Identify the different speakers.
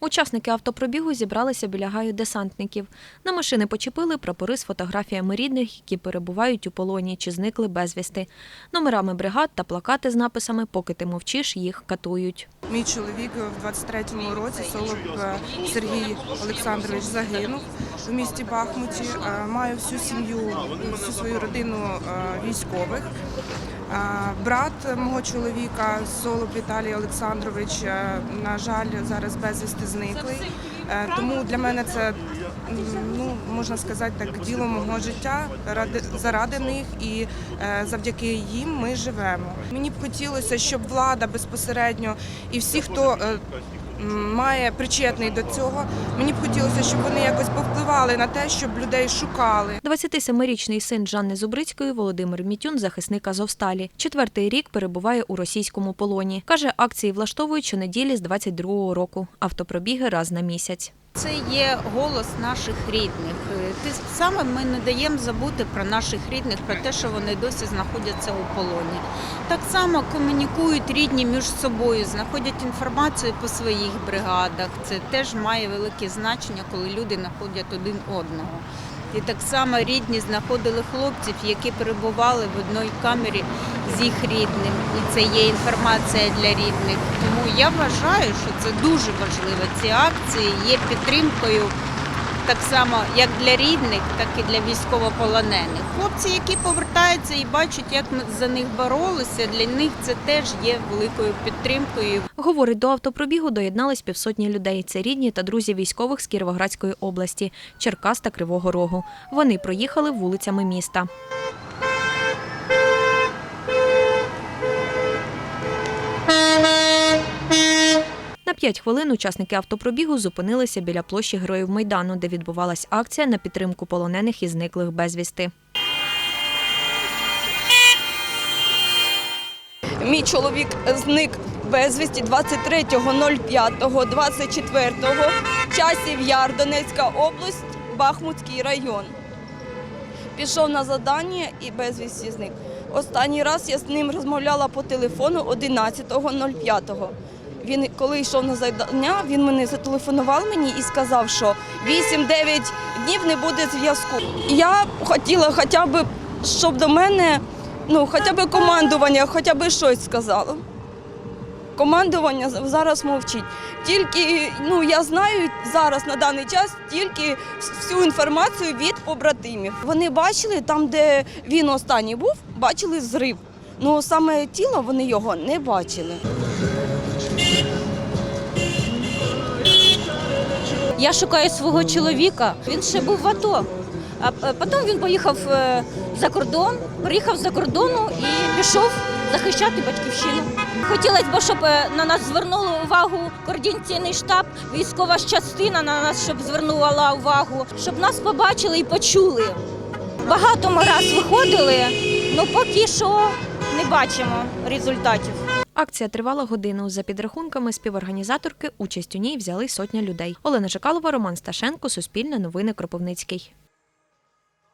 Speaker 1: Учасники автопробігу зібралися біля гаю десантників. На машини почепили прапори з фотографіями рідних, які перебувають у полоні чи зникли безвісти, номерами бригад та плакати з написами Поки ти мовчиш, їх катують.
Speaker 2: Мій чоловік в 23-му році, Солоб е, Сергій Олександрович, загинув у місті Бахмуті. Е, Маю всю сім'ю, всю свою родину е, військових. Брат мого чоловіка, Солоб Віталій Олександрович, е, на жаль, зараз безвісти зниклий. Е, Тому для мене це ну можна сказати так, діло мого життя ради заради них і е, завдяки їм ми живемо. Мені б хотілося, щоб влада безпосередньо і всі, хто має причетний до цього, мені б хотілося, щоб вони якось повпливали на те, щоб людей шукали.
Speaker 1: 27-річний син Жанни Зубрицької Володимир Мітюн, захисник Азовсталі. Четвертий рік перебуває у російському полоні. Каже, акції влаштовують щонеділі з 22-го року. Автопробіги раз на місяць.
Speaker 3: Це є голос наших рідних. Е, Ти саме ми не даємо забути про наших рідних, про те, що вони досі знаходяться у полоні. Так само комунікують рідні між собою, знаходять інформацію по своїх бригадах. Це теж має велике значення, коли люди знаходять один одного. І так само рідні знаходили хлопців, які перебували в одній камері з їх рідним. І це є інформація для рідних. Тому я вважаю, що це дуже важливо. Ці акції є підтримкою так само як для рідних, так і для військовополонених. Хлопці, які повертаються і бачать, як ми за них боролися, для них це теж є великою підтримкою.
Speaker 1: Говорить, до автопробігу доєднались півсотні людей. Це рідні та друзі військових з Кіровоградської області, Черкас та Кривого Рогу. Вони проїхали вулицями міста. П'ять хвилин учасники автопробігу зупинилися біля площі Героїв Майдану, де відбувалась акція на підтримку полонених і зниклих безвісти.
Speaker 4: Мій чоловік зник безвісті 23.05.24 часів Яр, Донецька область, Бахмутський район. Пішов на завдання і безвісті зник. Останній раз я з ним розмовляла по телефону 11.05. Він, коли йшов на завдання, він мене зателефонував мені і сказав, що 8-9 днів не буде зв'язку. Я хотіла хоча б, щоб до мене ну, хоча б командування, хоча б щось сказало. Командування зараз мовчить. Тільки ну я знаю зараз на даний час тільки всю інформацію від побратимів. Вони бачили там, де він останній був, бачили зрив. Ну саме тіло вони його не бачили.
Speaker 5: Я шукаю свого чоловіка. Він ще був в АТО. А е, потім він поїхав е, за кордон, приїхав за кордону і пішов захищати батьківщину. Хотілося б, щоб е, на нас звернули увагу координаційний штаб, військова частина на нас, щоб звернула увагу, щоб нас побачили і почули. Багато ми раз виходили, але поки що не бачимо результатів.
Speaker 1: Акція тривала годину. За підрахунками співорганізаторки, участь у ній взяли сотня людей. Олена Жикалова, Роман Сташенко, Суспільне новини Кропивницький.